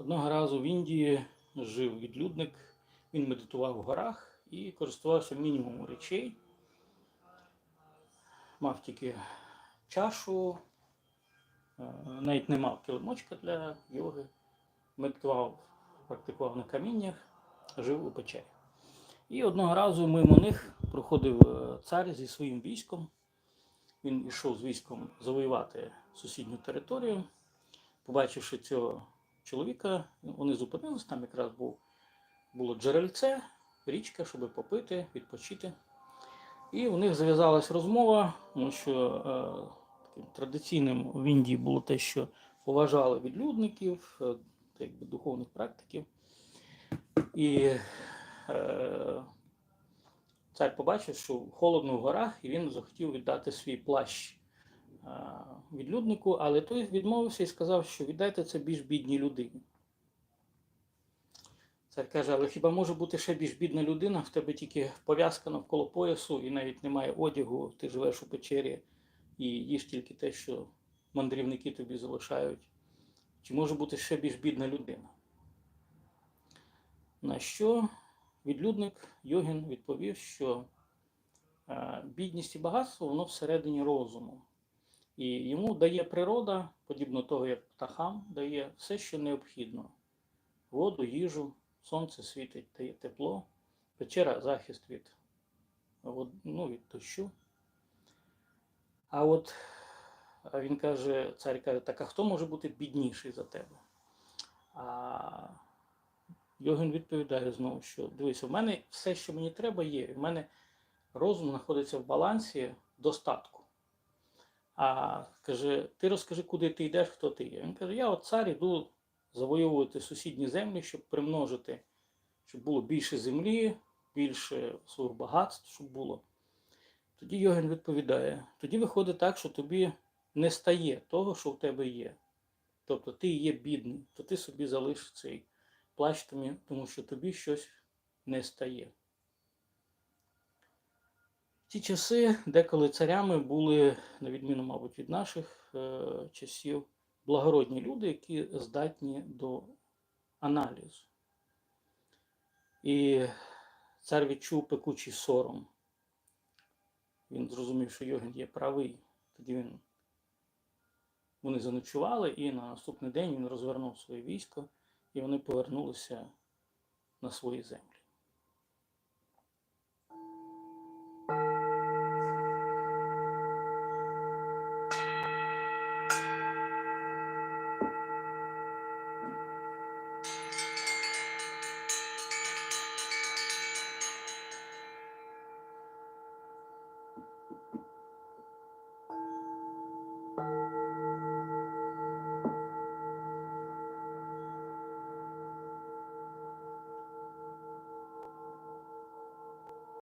Одного разу в Індії жив відлюдник, він медитував в горах і користувався мінімумом речей. Мав тільки чашу, е, навіть не мав килимочка для йоги, медитував, практикував на каміннях, жив у печері. І одного разу мимо них проходив е, цар зі своїм військом. Він йшов з військом завоювати сусідню територію. Побачивши цього чоловіка, вони зупинились, там якраз був, було джерельце, річка, щоб попити, відпочити. І у них зав'язалась розмова, тому що е, таким традиційним в Індії було те, що поважали відлюдників, е, якби духовних практиків. І е, цар побачив, що холодно в горах, і він захотів віддати свій плащ відлюднику, але той відмовився і сказав, що віддайте це більш бідній людині. Цар каже, але хіба може бути ще більш бідна людина? В тебе тільки пов'язка навколо поясу і навіть немає одягу, ти живеш у печері і їш тільки те, що мандрівники тобі залишають. Чи може бути ще більш бідна людина? На що відлюдник Йогін відповів, що е, бідність і багатство воно всередині розуму. І йому дає природа, подібно того, як птахам, дає все, що необхідно: воду, їжу, сонце світить, дає тепло, печера захист від, ну, від дощу. А от а він каже, цар каже, так а хто може бути бідніший за тебе? А Йогін відповідає знову, що дивись, у мене все, що мені треба, є. В мене розум знаходиться в балансі достатку. А каже, ти розкажи, куди ти йдеш, хто ти є. Він каже, я от цар іду завоювати сусідні землі, щоб примножити, щоб було більше землі, більше своїх багатств, щоб було. Тоді Йогін відповідає: тоді виходить так, що тобі не стає того, що в тебе є. Тобто ти є бідний, то ти собі залиш цей плач, тому що тобі щось не стає. Ті часи, деколи царями були, на відміну, мабуть, від наших е, часів, благородні люди, які здатні до аналізу. І цар відчув пекучий сором. Він зрозумів, що Йогін є правий. Тоді він, вони заночували, і на наступний день він розвернув своє військо, і вони повернулися на свої землі.